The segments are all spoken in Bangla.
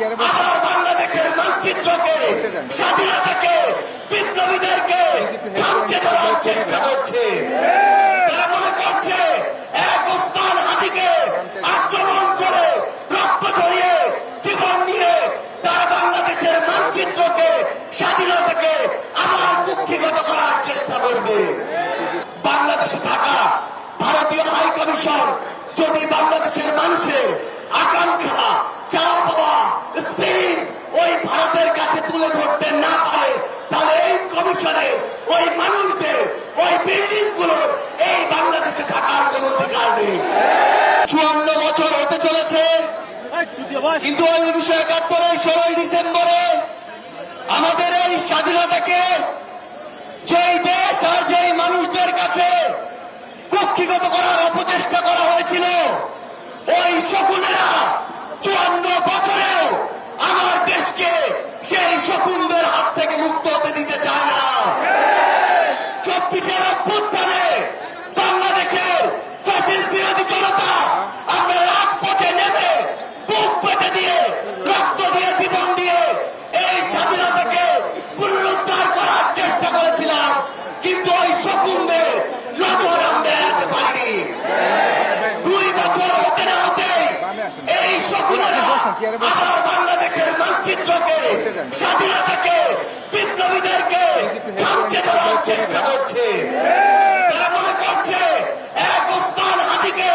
বাংলাদেশের মানচিত্রকে স্বাধীনতাকে বিপ্লবীদেরকে খামচে ধরার চেষ্টা করছে। তারা মনে করছে এক ওসমান হাদিকে আক্রমণ করে রক্ত ঝরিয়ে জীবন নিয়ে তারা বাংলাদেশের মানচিত্রকে স্বাধীনতাকে আবার কুক্ষিগত করার চেষ্টা করবে। বাংলাদেশে থাকা ভারতীয় হাই কমিশন যদি বাংলাদেশের মানুষের আকাঙ্ক্ষা চাওয়া পাওয়া স্পিরিট ওই ভারতের কাছে তুলে ধরতে না পারে, তাহলে এই কমিশনে ওই মানুষদের, ওই বিল্ডিংগুলোর এই বাংলাদেশে থাকার কোনো অধিকার নেই। চুয়ান্ন বছর হতে চলেছে, কিন্তু ওই উনিশশো একাত্তরের ষোলোই ডিসেম্বরে আমাদের এই স্বাধীনতাকে যেই দেশ আর যেই মানুষদের কাছে কক্ষিগত করার অপচেষ্টা করা হয়েছিল, ওই শকুনেরা চুয়ান্ন বছরেও আমার দেশকে সেই শকুনদের হাত থেকে মুক্ত হতে দিতে চায় না চব্বিশের অভ্যুত্থানে বাংলাদেশের ফ্যাসিস বিরোধী জনতা আমরা রাজপথে নেমে বুক পেতে দিয়ে রক্ত দিয়ে জীবন দিয়ে এই স্বাধীনতাকে পুনরুদ্ধার করার চেষ্টা করেছিলাম কিন্তু ওই শকুনদের নজর আমরা এড়াতে পারিনি দুই বছর হতে না হতেই এই শকুনেরা আমার বাংলাদেশের মানচিত্রকে স্বাধীনতাকে বিপ্লবীদেরকে খামচে ধরার চেষ্টা করছে। তারা মনে করছে এক ওসমান হাদিকে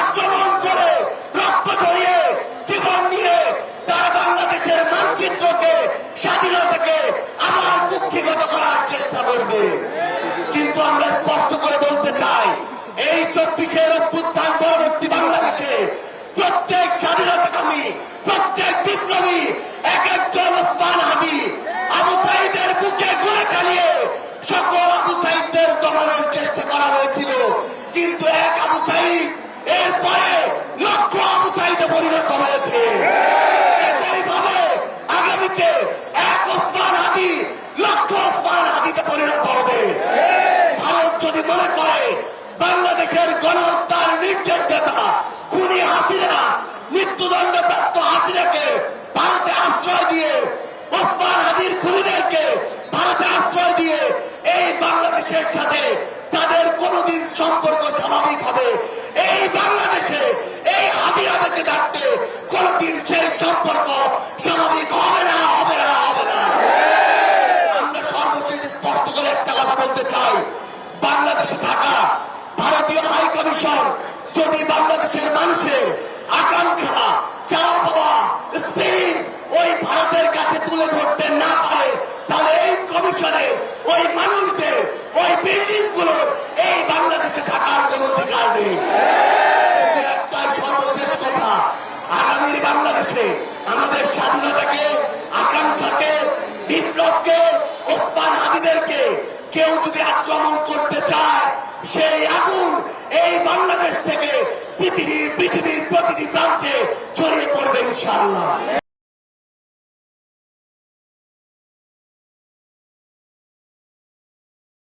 আক্রমণ করে রক্ত ঝরিয়ে জীবন নিয়ে তারা বাংলাদেশের মানচিত্রকে স্বাধীনতাকে আবার কুক্ষিগত করার চেষ্টা করবে। কিন্তু আমরা স্পষ্ট করে বলতে চাই এই চব্বিশের অভ্যুত্থান পরবর্তী বাংলাদেশে প্রত্যেক স্বাধীনতাকামী প্রত্যেক বিপ্লবী এক একজন ওসমান হাদি আবু সাইদের বুকে গুলি চালিয়ে সকল আবু সাইদদের দমানোর চেষ্টা করা হয়েছিল। কিন্তু এক আবু সাইদ এরপরে লক্ষ আবু সাইদে পরিণত হয়েছে। একইভাবে আগামীতে এক ওসমান হাদি লক্ষ ওসমান হাদিতে পরিণত হবে। ভারত যদি মনে করে বাংলাদেশের গণহত্যার দিয়ে এই বাংলাদেশের সাথে তাদের কোনোদিন সম্পর্ক স্বাভাবিক হবে। এই বাংলাদেশে এই হাদিয়া বেঁচে থাকতে কোনোদিন সেই সম্পর্ক স্বাভাবিক হবে না হবে না হবে না। আমরা সর্বশেষ স্পষ্ট করে একটা কথা বলতে চাই। বাংলাদেশে থাকা ভারতীয় হাই কমিশন যদি বাংলাদেশের মানুষের আকাঙ্ক্ষা চাওয়া পাওয়া স্পিরিট ওই ভারতের কাছে তুলে ধরতে আছে। আমাদের স্বাধীনতাকে, আকাঙ্ক্ষাকে, বিপ্লবকে, ওসমান হাবিদেরকে কেউ যদি আক্রমণ করতে চায়, সেই আগুন এই বাংলাদেশ থেকে পৃথিবীর পৃথিবীর প্রতিটি প্রান্তে ছড়িয়ে পড়বে ইনশাআল্লাহ।